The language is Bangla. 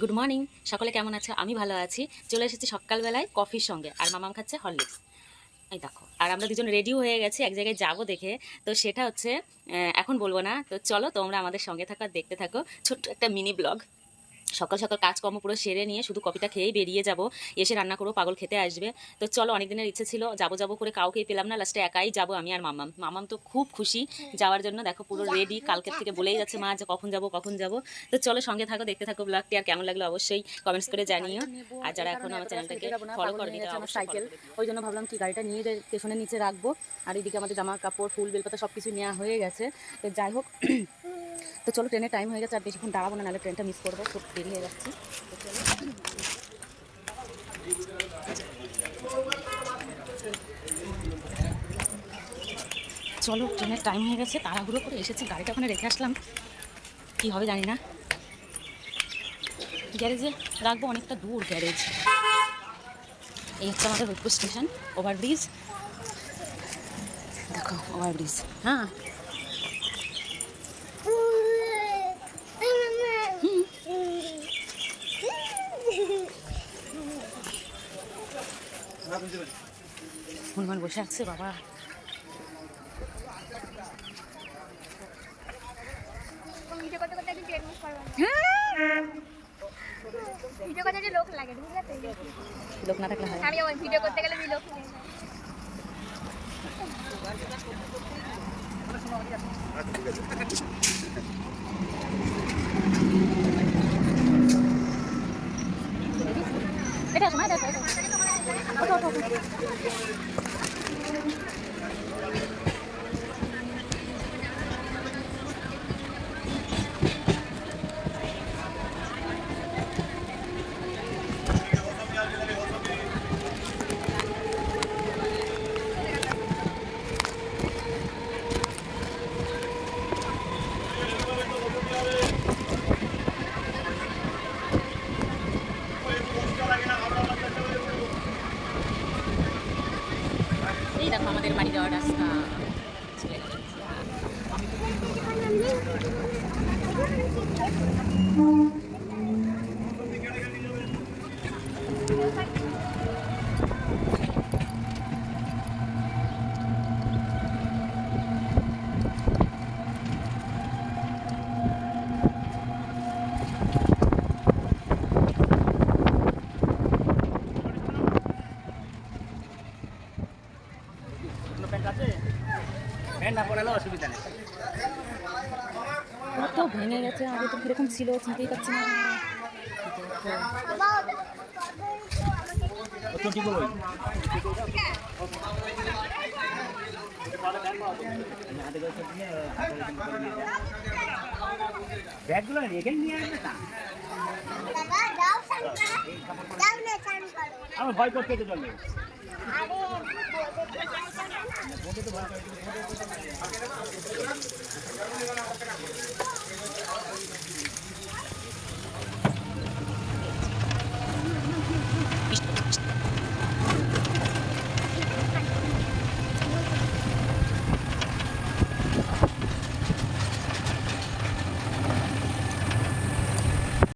গুড মর্নিং সকলে কেমন আছে? আমি ভালো আছি। চলে এসেছি সকালবেলায় কফির সঙ্গে, আর মামাম খাচ্ছে হরলিক্স। এই দেখো, আর আমরা দুজন রেডিও হয়ে গেছি, এক জায়গায় যাব দেখে। তো সেটা হচ্ছে এখন বলব না, তো চলো তোমরা আমাদের সঙ্গে থাকো দেখতে থাকো ছোট্ট একটা মিনি ব্লগ সকাল সকাল কাজকর্ম পুরো সেরে নিয়ে শুধু কপিটা খেয়েই বেরিয়ে যাব। এসে রান্না করব পাগল খেতে আসবে। তো চলো অনেক দিনের ইচ্ছে ছিল যাব যাব করে কাউকেই পেলাম না লাস্টে একাই যাব আমি আর মামাম মামাম তো খুব খুশি যাওয়ার জন্য। দেখো পুরো রেডি কালকের থেকে বলেই যাচ্ছে মা যে কখন যাব কখন যাব। তো চলো সঙ্গে থাকো দেখতে থাকো ব্লগটি আর কেমন লাগল অবশ্যই কমেন্টস করে জানিও। আর যারা এখন আমার চ্যানেলটাকে ফলো তারা অবশ্যই সাইকেল ওই জন্য ভাবলাম কি গাড়িটা নিয়ে যাই পেছনের নিচে রাখব আর এদিকে আমাদের জামা কাপড় ফুল বেলপাতা সব কিছু নেওয়া হয়ে গেছে। তো যাই হোক তো চলো ট্রেনের টাইম হয়ে গেছে, আর বেশিক্ষণ দাঁড়াবো না, নাহলে ট্রেনটা মিস করব। খুব দেরি হয়ে যাচ্ছে। চলো। ট্রেনের টাইম হয়ে গেছে, তাড়াহুড়ো করে এসেছি, গাড়িটা ওখানে রেখে আসলাম। কী হবে জানি না। গ্যারেজে রাখব অনেকটা দূর গ্যারেজ। এই হচ্ছে আমাদের রূপপুর স্টেশন ওভারব্রিজ দেখো ওভারব্রিজ হ্যাঁ। হনুমান বসে আছে, বাবা। লোক না থাকলে আমি ভিডিও করতে গেলে লোক এটা শোনা, এটা よし。এই দেখো আমাদের বাড়ি যাওয়ার রাস্তা চলে এসেছি। কত ভেঙে গেছে আগে তো কীরকম ছিল চিনতেই পারছি না। ব্যাগগুলো রেখে নিয়ে আসবে না আমার ভয় করতে তো চলবে ভাগ